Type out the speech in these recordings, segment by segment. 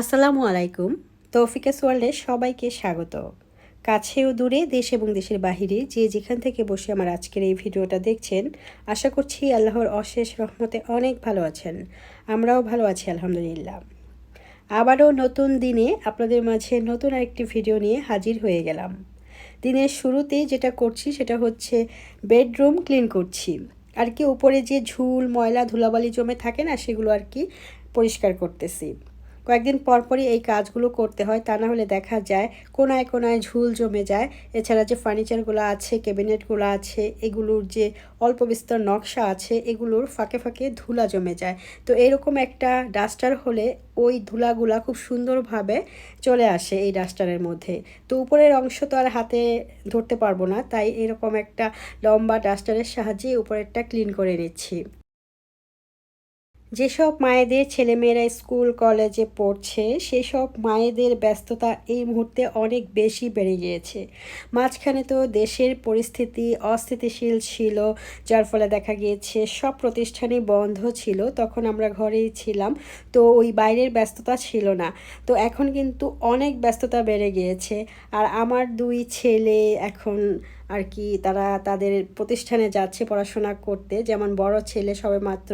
আসসালামু আলাইকুম। তৌফিকাস ওয়ার্ল্ডে সবাইকে স্বাগত। কাছে ও দূরে দেশ এবং দেশের বাহিরে যে যেখান থেকে বসে আমার আজকের এই ভিডিওটা দেখছেন, আশা করছি আল্লাহর অশেষ রহমতে অনেক ভালো আছেন। আমরাও ভালো আছি, আলহামদুলিল্লাহ। আবারও নতুন দিনে আপনাদের মাঝে নতুন আরেকটি ভিডিও নিয়ে হাজির হয়ে গেলাম। দিনের শুরুতেই যেটা করছি সেটা হচ্ছে বেডরুম ক্লিন করছি। আর কি, উপরে যে ঝুল, ময়লা, ধুলাবালি জমে থাকে না, সেগুলো আর কি পরিষ্কার করতেছি। কয়েকদিন পরপরই এই কাজগুলো করতে হয়, তা না হলে দেখা যায় কোনায় কোনায় ঝুল জমে যায়। এছাড়া যে ফার্নিচারগুলো আছে, ক্যাবিনেটগুলো আছে, এগুলোর যে অল্প বিস্তর নকশা আছে, এগুলোর ফাঁকে ফাঁকে ধুলা জমে যায়। তো এরকম একটা ডাস্টার হলে ওই ধুলাগুলা খুব সুন্দরভাবে চলে আসে এই ডাস্টারের মধ্যে। তো উপরের অংশ তো আর হাতে ধরতে পারব না, তাই এরকম একটা লম্বা ডাস্টারের সাহায্যে উপরেরটা ক্লিন করে নিচ্ছি। যেসব মায়েদের ছেলেমেয়েরা স্কুল, কলেজে পড়ছে, সেসব মায়েদের ব্যস্ততা এই মুহূর্তে অনেক বেশি বেড়ে গিয়েছে। মাঝখানে তো দেশের পরিস্থিতি অস্থিতিশীল ছিল, যার ফলে দেখা গিয়েছে সব প্রতিষ্ঠানই বন্ধ ছিল, তখন আমরা ঘরেই ছিলাম, তো ওই বাইরের ব্যস্ততা ছিল না। তো এখন কিন্তু অনেক ব্যস্ততা বেড়ে গিয়েছে, আর আমার দুই ছেলে এখন আর কি তারা তাদের প্রতিষ্ঠানে যাচ্ছে পড়াশোনা করতে। যেমন বড় ছেলে সবে মাত্র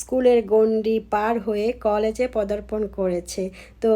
স্কুলের গণ্ডি পার হয়ে কলেজে পদার্পণ করেছে। তো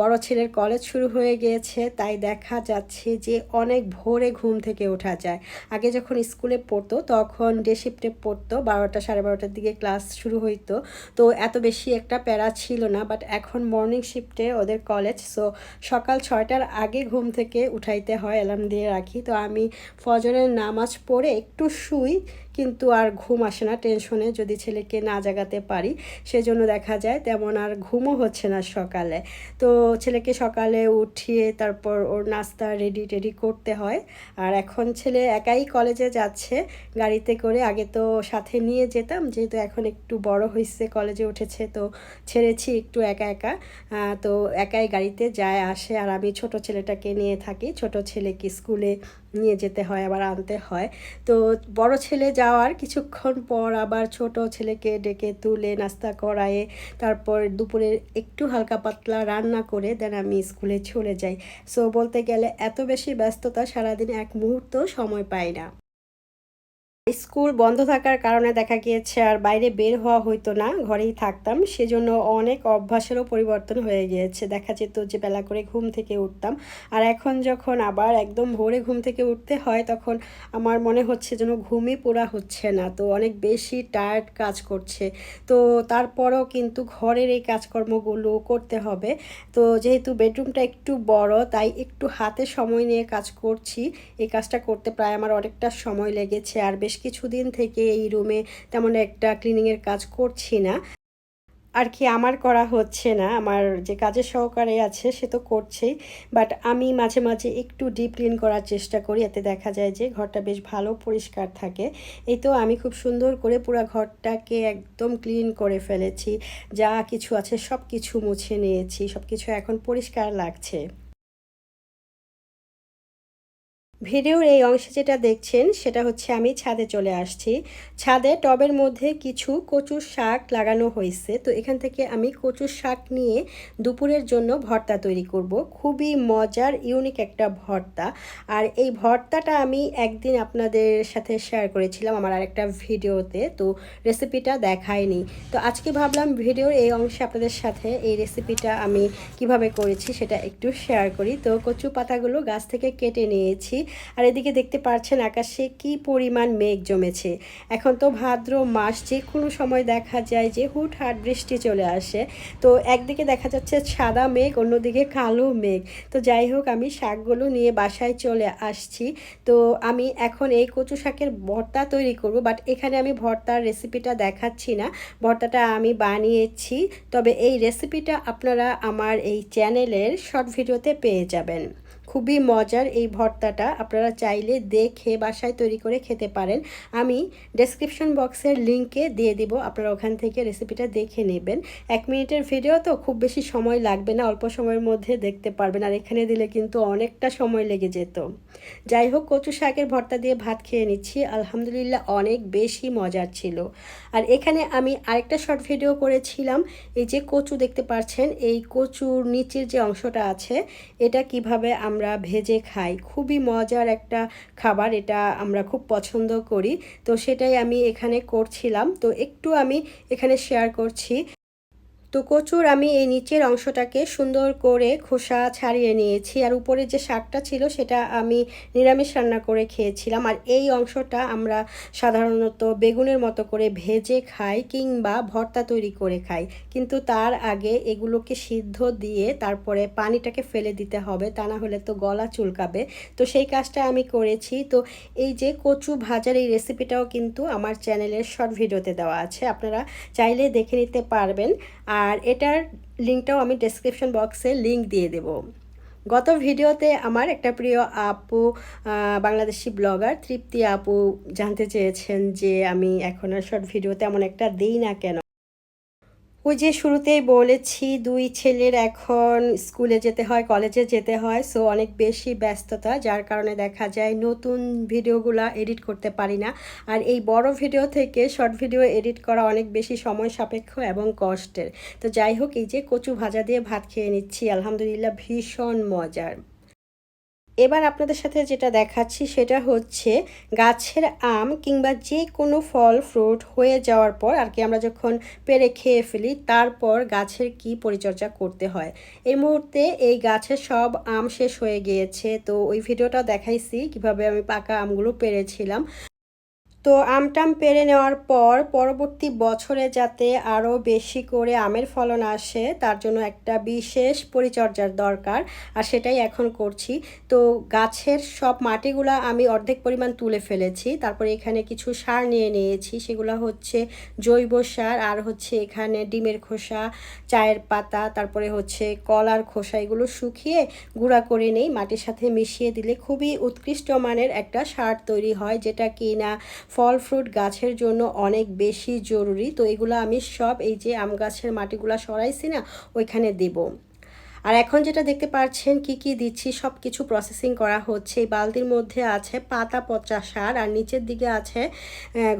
বড় ছেলের কলেজ শুরু হয়ে গিয়েছে, তাই দেখা যাচ্ছে যে অনেক ভোরে ঘুম থেকে ওঠা যায়। আগে যখন স্কুলে পড়তো, তখন ডে শিফটে পড়তো, বারোটা সাড়ে বারোটার দিকে ক্লাস শুরু হইতো। তো এত বেশি একটা প্যারা ছিল না, বাট এখন মর্নিং শিফটে ওদের কলেজ, সো সকাল ছয়টার আগে ঘুম থেকে উঠাইতে হয়, অ্যালার্ম দিয়ে রাখি। তো আমি ফজরের নামাজ পড়ে একটু শুই কিন্তু আর ঘুম আসে না টেনশনে যদি ছেলেকে না জাগাতে পারি, সেজন্য দেখা যায় তেমন আর ঘুমও হচ্ছে না সকালে। তো ছেলেকে সকালে উঠিয়ে তারপর ওর নাস্তা রেডি টেডি করতে হয়। আর এখন ছেলে একাই কলেজে যাচ্ছে, গাড়িতে করে। আগে তো সাথে নিয়ে যেতাম, যেহেতু এখন একটু বড় হয়েছে কলেজে উঠেছে, তো ছেড়েছি একটু একা একা। তো একাই গাড়িতে যায়, আসে। আর আমি ছোট ছেলেটাকে নিয়ে থাকি। ছোট ছেলেকে স্কুলে নিয়ে যেতে হয়, আবার আনতে হয়। তো বড় ছেলে যাওয়ার কিছুক্ষণ পর আবার ছোট ছেলেকে ডেকে তুলে নাস্তা করায়ে তারপর দুপুরে একটু হালকা পাতলা রান্না করে দেন আমি স্কুলে চলে যাই। সো বলতে গেলে এত বেশি ব্যস্ততা সারাদিন এক মুহূর্ত সময় পাই না। স্কুল বন্ধ থাকার কারণে দেখা গিয়েছে আর বাইরে বের হওয়া হইতো না, ঘরেই থাকতাম। সেজন্য অনেক অভ্যাসেরও পরিবর্তন হয়ে গিয়েছে। দেখা যেত যে বেলা করে ঘুম থেকে উঠতাম। আর এখন যখন আবার একদম ভোরে ঘুম থেকে উঠতে হয়, তখন আমার মনে হচ্ছে যেন ঘুমই পোড়া হচ্ছে না। তো অনেক বেশি টায়ার্ড কাজ করছে। তো তারপরও কিন্তু ঘরের এই কাজকর্মগুলো করতে হবে। তো যেহেতু বেডরুমটা একটু বড়, তাই একটু হাতে সময় নিয়ে কাজ করছি। এই কাজটা করতে প্রায় আমার অনেকটা সময় লেগেছে। আর বেশ কিছুদিন থেকে এই রুমে তেমন একটা ক্লিনিংয়ের কাজ করছি না। আর কি আমার করা হচ্ছে না, আমার যে কাজের সহকারে আছে সে তো করছেই বাট আমি মাঝে মাঝে একটু ডিপ ক্লিন করার চেষ্টা করি, এতে দেখা যায় যে ঘরটা বেশ ভালো পরিষ্কার থাকে। এই তো আমি খুব সুন্দর করে পুরো ঘরটাকে একদম ক্লিন করে ফেলেছি, যা কিছু আছে সব কিছু মুছে নিয়েছি সব কিছু এখন পরিষ্কার লাগছে। ভিডিওর এই অংশে যেটা দেখছেন, সেটা হচ্ছে আমি ছাদে চলে আসছি। ছাদে টবের মধ্যে কিছু কচুর শাক লাগানো হয়েছে। তো এখান থেকে আমি কচুর শাক নিয়ে দুপুরের জন্য ভর্তা তৈরি করব। খুবই মজার, ইউনিক একটা ভর্তা। আর এই ভর্তাটা আমি একদিন আপনাদের সাথে শেয়ার করেছিলাম আমার আরেকটা ভিডিওতে, তো রেসিপিটা দেখায়নি। তো আজকে ভাবলাম ভিডিওর এই অংশে আপনাদের সাথে এই রেসিপিটা আমি কীভাবে করেছি সেটা একটু শেয়ার করি। তো কচু পাতাগুলো গাছ থেকে কেটে নিয়েছি। আর এদিকে দেখতে পাচ্ছেন আকাশে কি পরিমাণ মেঘ জমেছে। এখন তো ভাদ্র মাস যে কোনো সময় দেখা যায় যে হুট হুটহাট বৃষ্টি চলে আসে। তো একদিকে দেখা যাচ্ছে সাদা মেঘ, অন্যদিকে কালো মেঘ। তো যাই হোক, আমি শাকগুলো নিয়ে বাসায় চলে আসছি। তো আমি এখন এই কচু শাকের ভর্তা তৈরি করব, বাট এখানে আমি ভর্তার রেসিপিটা দেখাচ্ছি না। ভর্তাটা আমি বানিয়েছি, তবে এই রেসিপিটা আপনারা আমার এই চ্যানেলের শর্ট ভিডিওতে পেয়ে যাবেন। খুবই মজার এই ভর্তাটা। আপনারা চাইলে দেখে বাসায় তৈরি করে খেতে পারেন। আমি ডেসক্রিপশন বক্সের লিঙ্কে দিয়ে দিব, আপনারা ওখান থেকে রেসিপিটা দেখে নেবেন। এক মিনিটের ভিডিও তো খুব বেশি সময় লাগবে না, অল্প সময়ের মধ্যে দেখতে পারবেন, আর এখানে দিলে কিন্তু অনেকটা সময় লেগে যেত। যাই হোক, কচু শাকের ভর্তা দিয়ে ভাত খেয়ে নিচ্ছি। আলহামদুলিল্লাহ অনেক বেশি মজার ছিল। আর এখানে আমি আরেকটা শর্ট ভিডিও করেছিলাম। এই যে কচু দেখতে পাচ্ছেন এই কচুর নিচের যে অংশটা আছে, এটা কীভাবে আমরা ভেজে খাই। খুবই মজার একটা খাবার এটা আমরা খুব পছন্দ করি। তো সেটাই আমি এখানে করছিলাম। তো একটু আমি এখানে শেয়ার করছি। তো কচুর আমি এই নিচের অংশটাকে সুন্দর করে খোসা ছাড়িয়ে নিয়েছি আর উপরে যে শাকটা ছিল সেটা আমি নিরামিষ রান্না করে খেয়েছিলাম। আর এই অংশটা আমরা সাধারণত বেগুনের মতো করে ভেজে খাই কিংবা ভর্তা তৈরি করে খাই। কিন্তু তার আগে এগুলোকে সিদ্ধ দিয়ে তারপরে পানিটাকে ফেলে দিতে হবে, তা না হলে তো গলা চুলকাবে। তো সেই কাজটা আমি করেছি। তো এই যে কচু ভাজার এই রেসিপিটাও কিন্তু আমার চ্যানেলের শর্ট ভিডিওতে দেওয়া আছে। আপনারা চাইলে দেখে নিতে পারবেন। আর এটার লিঙ্কটাও আমি ডেসক্রিপশন বক্সে লিঙ্ক দিয়ে দেব। গত ভিডিওতে আমার একটা প্রিয় আপু বাংলাদেশি ব্লগার তৃপ্তি আপু জানতে চেয়েছেন যে আমি এখন আর শর্ট ভিডিও তেমন একটা দিই না কেন। ওই যে শুরুতেই বলেছি, দুই ছেলের এখন স্কুলে যেতে হয়, কলেজে যেতে হয় সো অনেক বেশি ব্যস্ততা, যার কারণে দেখা যায় নতুন ভিডিওগুলো এডিট করতে পারি না। আর এই বড় ভিডিও থেকে শর্ট ভিডিও এডিট করা অনেক বেশি সময় সাপেক্ষ এবং কষ্টের। তো যাই হোক, এই যে কচু ভাজা দিয়ে ভাত খেয়ে নিচ্ছি, আলহামদুলিল্লাহ ভীষণ মজার। এবার আপনাদের সাথে যেটা দেখাচ্ছি সেটা হচ্ছে গাছের আম কিংবা যে কোনো ফল ফ্রুট হয়ে যাওয়ার পর আর কি আমরা যখন পেরে খেয়ে ফেলি, তারপর গাছের কি পরিচর্যা করতে হয়। এই মুহূর্তে এই গাছের সব আম শেষ হয়ে গিয়েছে। তো ওই ভিডিওটা দেখাইছি কীভাবে আমি পাকা আমগুলো পেরেছিলাম। তো আমটাম পেরে নেওয়ার পর পরবর্তী বছরে যাতে আরও বেশি করে আমের ফলন আসে, তার জন্য একটা বিশেষ পরিচর্যার দরকার, আর সেটাই এখন করছি। তো গাছের সব মাটিগুলো আমি অর্ধেক পরিমাণ তুলে ফেলেছি, তারপরে এখানে কিছু সার নিয়ে নিয়েছি, সেগুলো হচ্ছে জৈব সার, আর হচ্ছে এখানে ডিমের খোসা, চায়ের পাতা, তারপরে হচ্ছে কলার খোসা, এগুলো শুকিয়ে গুঁড়া করে নেই, মাটির সাথে মিশিয়ে দিলে খুবই উৎকৃষ্ট মানের একটা সার তৈরি হয়, যেটা কি না ফল ফ্রুট গাছের জন্য অনেক বেশি জরুরি। তো এগুলো আমি সব এই যে আম গাছের মাটিগুলো সরাইছি না, ওইখানে দেবো। আর এখন যেটা দেখতে পাচ্ছেন, কি কি দিচ্ছি সব কিছু প্রসেসিং করা হচ্ছে। এই বালতির মধ্যে আছে পাতা, পচা সার, আর নিচের দিকে আছে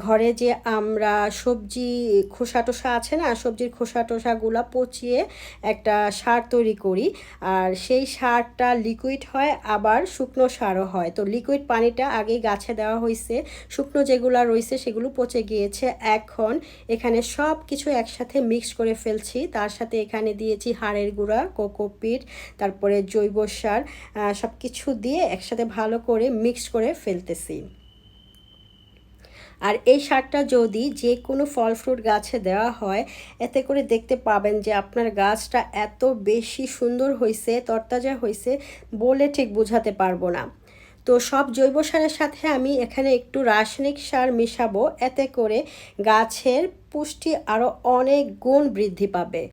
ঘরে যে আমরা সবজি খোসা টোসা আছে না, সবজির খোসা টোসাগুলো পচিয়ে একটা সার তৈরি করি। আর সেই সারটা লিকুইড হয়, আবার শুকনো সারও হয়। তো লিকুইড পানিটা আগেই গাছে দেওয়া হয়েছে শুকনো যেগুলো রয়েছে সেগুলো পচে গিয়েছে। এখন এখানে সব কিছু একসাথে মিক্স করে ফেলছি। তার সাথে এখানে দিয়েছি হাড়ের গুঁড়া, কোকো পিঠ তারপরে জৈব সার সব কিছু দিয়ে একসাথে ভালো করে মিক্স করে ফেলতেছি। আর এই সারটা যদি যে কোনো ফল ফ্রুট গাছে দেওয়া হয়, এতে করে দেখতে পাবেন যে আপনার গাছটা এত বেশি সুন্দর হয়েছে তরতাজা হয়েছে বলে ঠিক বোঝাতে পারব না। তো সব জৈব সারের সাথে আমি এখানে একটু রাসায়নিক সার মিশাবো, এতে করে গাছের পুষ্টি আরও অনেক গুণ বৃদ্ধি পাবে।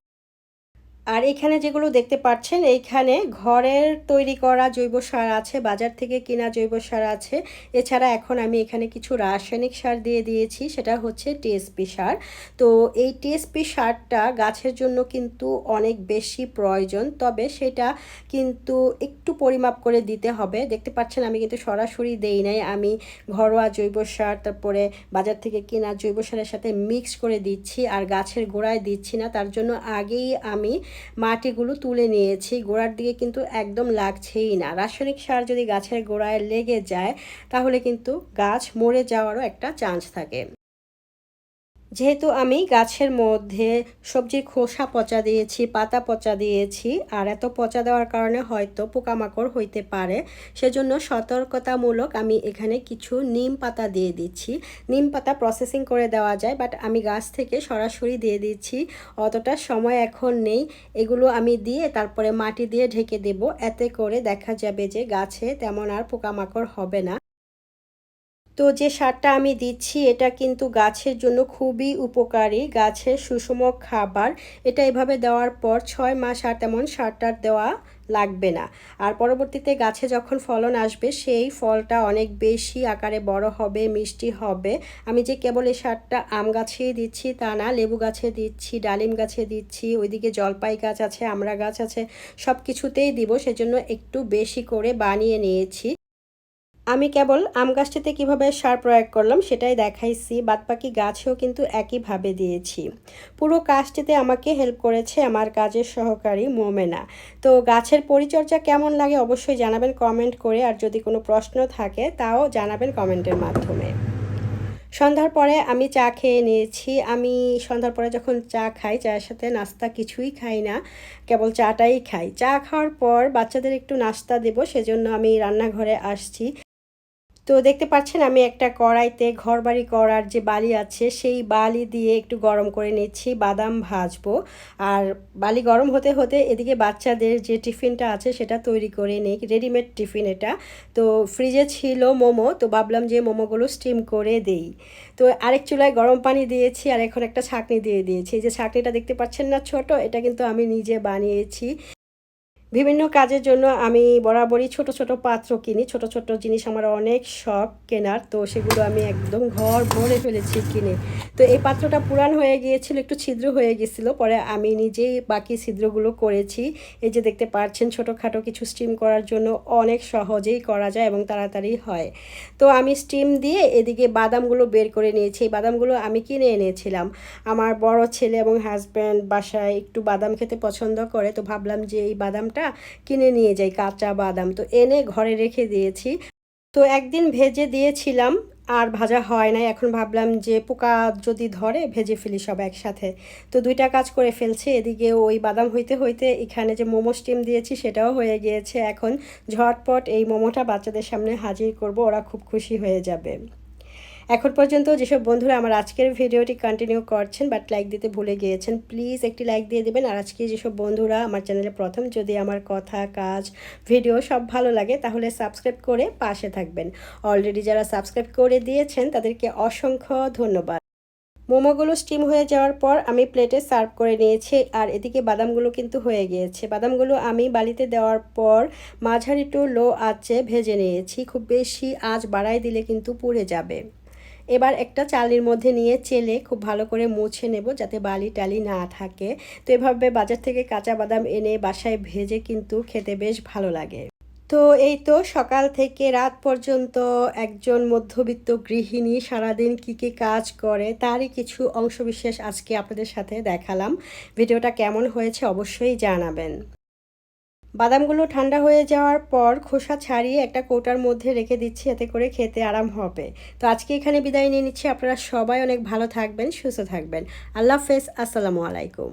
আর এখানে যেগুলো দেখতে পাচ্ছেন, এইখানে ঘরের তৈরি করা জৈব সার আছে, বাজার থেকে কেনা জৈব সার আছে। এছাড়া এখন আমি এখানে কিছু রাসায়নিক সার দিয়ে দিয়েছি, সেটা হচ্ছে টিএসপি সার। তো এই টিএসপি সারটা গাছের জন্য কিন্তু অনেক বেশি প্রয়োজন, তবে সেটা কিন্তু একটু পরিমাপ করে দিতে হবে। দেখতে পাচ্ছেন, আমি কিন্তু সরাসরি দেই নাই, আমি ঘরোয়া জৈব সার, তারপরে বাজার থেকে কেনা জৈব সারের সাথে মিক্স করে দিচ্ছি, আর গাছের গোড়ায় দিচ্ছি না। তার জন্য আগেই আমি মাটিগুলো তুলে নিয়েছি। গোড়ার দিকে কিন্তু একদম লাগছেই না। রাসায়নিক সার যদি গাছের গোড়ায় লেগে যায়, তাহলে কিন্তু গাছ মরে যাওয়ারও একটা চান্স থাকে। যেহেতু আমি গাছের মধ্যে সবজির খোসা পচা দিয়েছি, পাতা পচা দিয়েছি, আর এত পচা দেওয়ার কারণে হয়তো পোকামাকড় হইতে পারে, সেজন্য সতর্কতামূলক আমি এখানে কিছু নিম পাতা দিয়ে দিচ্ছি। নিম পাতা প্রসেসিং করে দেওয়া যায় বাট আমি গাছ থেকে সরাসরি দিয়ে দিচ্ছি। অতটা সময় এখন নেই, এগুলো আমি দিয়ে তারপরে মাটি দিয়ে ঢেকে দেব। এতে করে দেখা যাবে যে গাছে তেমন আর পোকামাকড় হবে না। তো যে সারটা আমি দিচ্ছি, এটা কিন্তু গাছের জন্য খুবই উপকারী। গাছের সুষম খাবার, এটা এভাবে দেওয়ার পর ছয় মাস আর তেমন সারটার দেওয়া লাগবে না। আর পরবর্তীতে গাছে যখন ফলন আসবে, সেই ফলটা অনেক বেশি আকারে বড় হবে, মিষ্টি হবে। আমি যে কেবল এই সারটা আম গাছে দিচ্ছি তা না, লেবু গাছে দিচ্ছি, ডালিম গাছে দিচ্ছি, ওইদিকে জলপাই গাছ আছে আমড়া গাছ আছে সব কিছুতেই দিব। সেজন্য একটু বেশি করে বানিয়ে নিয়েছি। আমি কেবল আম গাছটিতে কীভাবে সার প্রয়োগ করলাম সেটাই দেখাইছি, বাদবাকি গাছেও কিন্তু একইভাবে দিয়েছি। পুরো কাজটিতে আমাকে হেল্প করেছে আমার কাজের সহকারী মোমেনা। তো গাছের পরিচর্যা কেমন লাগে অবশ্যই জানাবেন কমেন্ট করে, আর যদি কোনো প্রশ্ন থাকে তাও জানাবেন কমেন্টের মাধ্যমে। সন্ধ্যার পরে আমি চা খেয়ে নিয়েছি। আমি সন্ধ্যার পরে যখন চা খাই, চায়ের সাথে নাস্তা কিছুই খাই না, কেবল চাটাই খাই। চা খাওয়ার পর বাচ্চাদের একটু নাস্তা দেব, সেজন্য আমি রান্নাঘরে আসছি। তো দেখতে পাচ্ছেন আমি একটা কড়াইতে ঘর বাড়ি করার যে বালি আছে, সেই বালি দিয়ে একটু গরম করে নিচ্ছি, বাদাম ভাজবো। আর বালি গরম হতে হতে এদিকে বাচ্চাদের যে টিফিনটা আছে সেটা তৈরি করে নিই রেডিমেড টিফিন এটা। তো ফ্রিজে ছিল মোমো, তো ভাবলাম যে মোমোগুলো স্টিম করে দেই। তো আরেক চুলায় গরম পানি দিয়েছি আর এখন একটা ছাঁকনি দিয়ে দিয়েছি। এই যে ছাঁকনিটা দেখতে পাচ্ছেন না ছোট, এটা কিন্তু আমি নিজে বানিয়েছি। বিভিন্ন কাজের জন্য আমি বরাবরই ছোট ছোট পাত্র কিনি। ছোট ছোট জিনিস আমার অনেক শখ কেনার, তো সেগুলো আমি একদম ঘর ভরে ফেলেছি কিনে। তো এই পাত্রটা পুরান হয়ে গিয়েছিল, একটু ছিদ্র হয়ে গেছিল পরে আমি নিজেই বাকি ছিদ্রগুলো করেছি। এই যে দেখতে পাচ্ছেন, ছোটোখাটো কিছু স্টিম করার জন্য অনেক সহজেই করা যায় এবং তাড়াতাড়ি হয়। তো আমি স্টিম দিয়ে এদিকে বাদামগুলো বের করে নিয়েছি। এই বাদামগুলো আমি কিনে এনেছিলাম। আমার বড় ছেলে এবং হাজব্যান্ড বাসায় একটু বাদাম খেতে পছন্দ করে, তো ভাবলাম যে এই বাদামটা কিনে নিয়ে যাই, কাঁচা বাদাম। তো এনে ঘরে রেখে দিয়েছি। তো একদিন ভেজে দিয়েছিলাম, আর ভাজা হয় নাই। এখন ভাবলাম যে পোকা যদি ধরে, ভেজে ফেলি সব একসাথে। তো দুইটা কাজ করে ফেলছি। এদিকে ওই বাদাম হইতে হইতে এখানে যে মোমো স্টিম দিয়েছি, সেটাও হয়ে গিয়েছে। এখন ঝটপট এই মোমোটা বাচ্চাদের সামনে হাজির করব, ওরা খুব খুশি হয়ে যাবে। এখন পর্যন্ত যেসব বন্ধুরা আমার আজকের ভিডিওটি কন্টিনিউ করছেন বাট লাইক দিতে ভুলে গিয়েছেন প্লিজ একটি লাইক দিয়ে দেবেন। আর আজকে যেসব বন্ধুরা আমার চ্যানেলে প্রথম, যদি আমার কথা, কাজ ভিডিও সব ভালো লাগে, তাহলে সাবস্ক্রাইব করে পাশে থাকবেন। অলরেডি যারা সাবস্ক্রাইব করে দিয়েছেন, তাদেরকে অসংখ্য ধন্যবাদ। মোমোগুলো স্টিম হয়ে যাওয়ার পর আমি প্লেটে সার্ভ করে নিয়েছি, আর এদিকে বাদামগুলো কিন্তু হয়ে গিয়েছে। বাদামগুলো আমি বালিতে দেওয়ার পর মাঝারি টু লো আঁচে ভেজে নিয়েছি। খুব বেশি আঁচ বাড়াই দিলে কিন্তু পুড়ে যাবে। এবার একটা চালির মধ্যে নিয়ে চেলে খুব ভালো করে মুছে নেব যাতে বালি টালি না থাকে। তো এভাবে বাজার থেকে কাঁচা বাদাম এনে বাসায় ভেজে কিন্তু খেতে বেশ ভালো লাগে। তো এই তো সকাল থেকে রাত পর্যন্ত একজন মধ্যবিত্ত গৃহিণী সারাদিন কী কী কাজ করে তারই কিছু অংশবিশেষ আজকে আপনাদের সাথে দেখালাম। ভিডিওটা কেমন হয়েছে অবশ্যই জানাবেন। বাদামগুলো ঠান্ডা হয়ে যাওয়ার পর খোসা ছাড়িয়ে একটা কোটার মধ্যে রেখে দিচ্ছি, এতে করে খেতে আরাম হবে। তো আজকে এখানে বিদায় নিয়ে নিচ্ছি। আপনারা সবাই অনেক ভালো থাকবেন, সুস্থ থাকবেন। আল্লাহ হাফেজ। আসসালামু আলাইকুম।